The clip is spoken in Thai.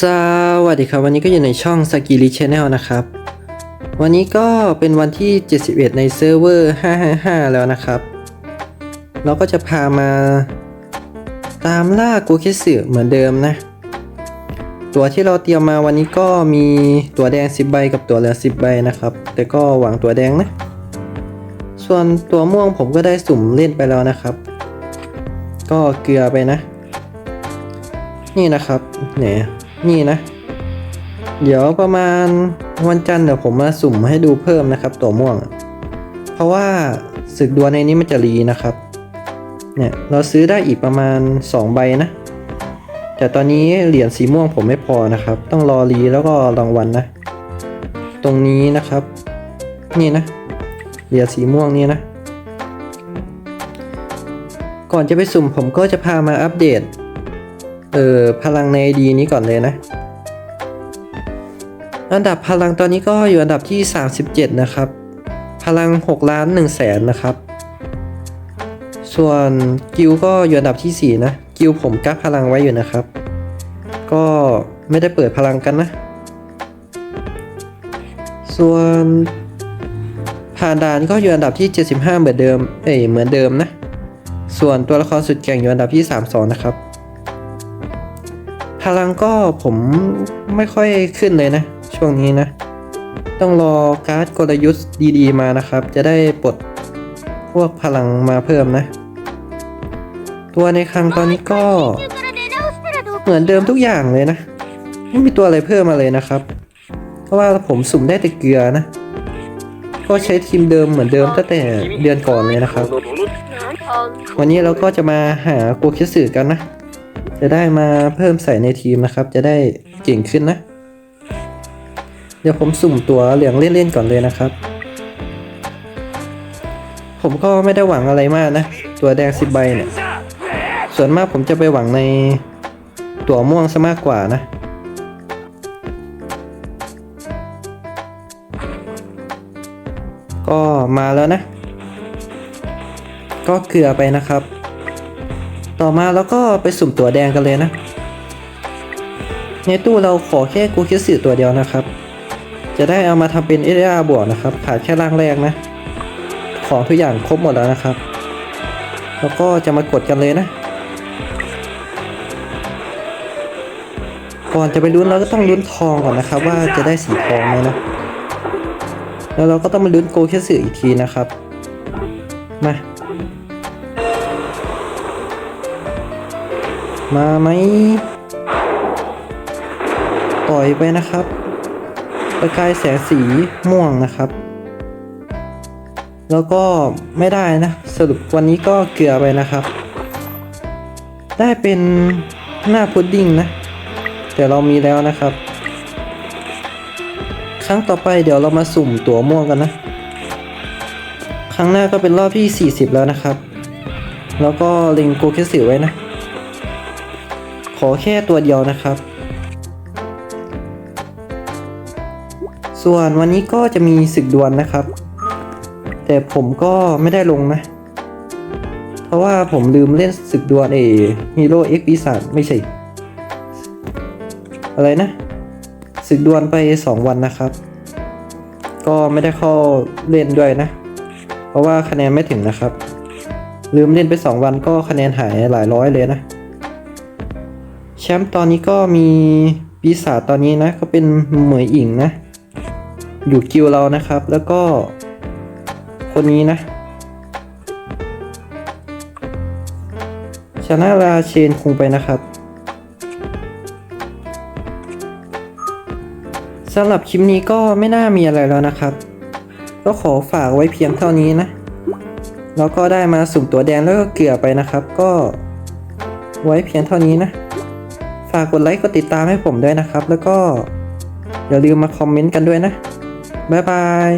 สวัสดีครับ วันนี้ก็อยู่ในช่องสกิลิชแนลนะครับ วันนี้ก็เป็นวันที่ 71 ในเซิร์ฟเวอร์ 555 แล้วนะครับ เราก็จะพามาตามล่ากูคิสึเหมือนเดิมนะ ตัวที่เราเตรียมมาวันนี้ก็มีตัวแดง 10 ใบกับตัวเหลือ 10 ใบนะครับ แต่ก็หวังตัวแดงนะ ส่วนตัวม่วงผมก็ได้สุ่มเล่นไปแล้วนะครับ ก็เกลือไปนะ นี่นะครับเนี่ยนี่นะ เดี๋ยวประมาณวันจันทร์เดี๋ยวผมมาสุ่มให้ดูเพิ่มนะครับ ตัวม่วง เพราะว่าศึกดวลในนี้มันจะรีนะครับ เนี่ยเราซื้อได้อีกประมาณ 2 ใบนะ แต่ตอนนี้เหรียญสีม่วงผมไม่พอนะครับ ต้องรอรีแล้วก็รางวัลนะตรงนี้นะครับ นี่นะ เหรียญสีม่วงนี่นะ ก่อนจะไปสุ่มผมก็จะพามาอัปเดต เออพลังในดีนี้ก่อนเลยนะ อันดับพลังตอนนี้ก็อยู่อันดับที่ 37 นะครับ พลัง 6 ล้าน1แสนนะครับ ส่วนกิลก็อยู่อันดับที่ 4 นะ กิลผมกักพลังไว้อยู่นะครับ ก็ไม่ได้เปิดพลังกันนะ ส่วนผ่านด่านก็อยู่อันดับที่ 75 เหมือนเดิม เอ้ยเหมือนเดิมนะ ส่วนตัวละครสุดเก่งอยู่อันดับที่ 32 นะครับ พลังก็ผมไม่ค่อยขึ้นเลยนะ ช่วงนี้นะ ต้องรอการ์ดกลยุทธ์ดีๆมานะครับ จะได้ปลดพวกพลังมาเพิ่มนะ ตัวในคลังตอนนี้ก็ เหมือนเดิมทุกอย่างเลยนะไม่มีตัวอะไรเพิ่มมาเลยนะครับ เพราะว่าผมสุ่มได้แต่เกลือนะ ก็ใช้ทีมเดิมเหมือนเดิมตั้งแต่เดือนก่อนเลยนะครับ วันนี้เราก็จะมาหาโกคิสึกันนะ จะได้มาเพิ่มใส่ในทีมนะครับ จะได้เก่งขึ้นนะ เดี๋ยวผมสุ่มตัวเหลืองเล่นๆก่อนเลยนะครับ ผมก็ไม่ได้หวังอะไรมากนะ ตัวแดงสิบใบเนี่ย ส่วนมากผมจะไปหวังในตัวม่วงซะมากกว่านะก็มาแล้วนะ ก็เกลือไปนะครับ ต่อมาแล้วก็ไปสุ่มตัวแดงกันเลยนะ ในตู้เราขอแค่กูคิดสื่อตัวเดียวนะครับ จะได้เอามาทำเป็นเอเรียบวกนะครับ ขาดแค่ร่างแรกนะ ของทุกอย่างครบหมดแล้วนะครับ แล้วก็จะมากดกันเลยนะ ก่อนจะไปลุ้นเราก็ต้องลุ้นทองก่อนนะครับ ว่าจะได้สีทองไหมนะแล้วเราก็ต้องมาลุ้นโกคิดสื่ออีกทีนะครับ มา มาไหมต่อยไปนะครับ ประกายแสงสีม่วงนะครับ แล้วก็ไม่ได้นะ สรุปวันนี้ก็เกลือไปนะครับ ได้เป็นหน้าพุดดิ้งนะ แต่เรามีแล้วนะครับ ครั้งต่อไปเดี๋ยวเรามาสุ่มตัวม่วงกันนะ ครั้งหน้าก็เป็นรอบที่ 40 แล้วนะครับ แล้วก็เล็งโกเคสึไว้นะ อแค่ตัวเดียวนะครับ ส่วนวันนี้ก็จะมีศึกดวลนะครับ แต่ผมก็ไม่ได้ลงนะ เพราะว่าผมลืมเล่นศึกดวลเอฮีโร่เอ็กปีศาจไม่ใช่ อะไรนะศึกดวลไป 2 วันนะครับ ก็ไม่ได้เข้าเล่นด้วยนะ เพราะว่าคะแนนไม่ถึงนะครับ ลืมเล่นไป 2 วันก็คะแนนหายหลายร้อยเลยนะ แชมป์ตอนนี้ก็มีปีศาจตอนนี้นะ ก็เป็นเหมยอิงนะ อยู่กิวเรานะครับ แล้วก็คนนี้นะชนะราเชนคงไปนะครับสำหรับคลิปนี้ก็ไม่น่ามีอะไรแล้วนะครับ ก็ขอฝากไว้เพียงเท่านี้นะ แล้วก็ได้มาสุ่มตัวแดงแล้วก็เกลือไปนะครับ ก็ไว้เพียงเท่านี้นะ ฝากกดไลค์กดติดตามให้ผมด้วยนะครับ แล้วก็อย่าลืมมาคอมเมนต์กันด้วยนะ บ๊ายบาย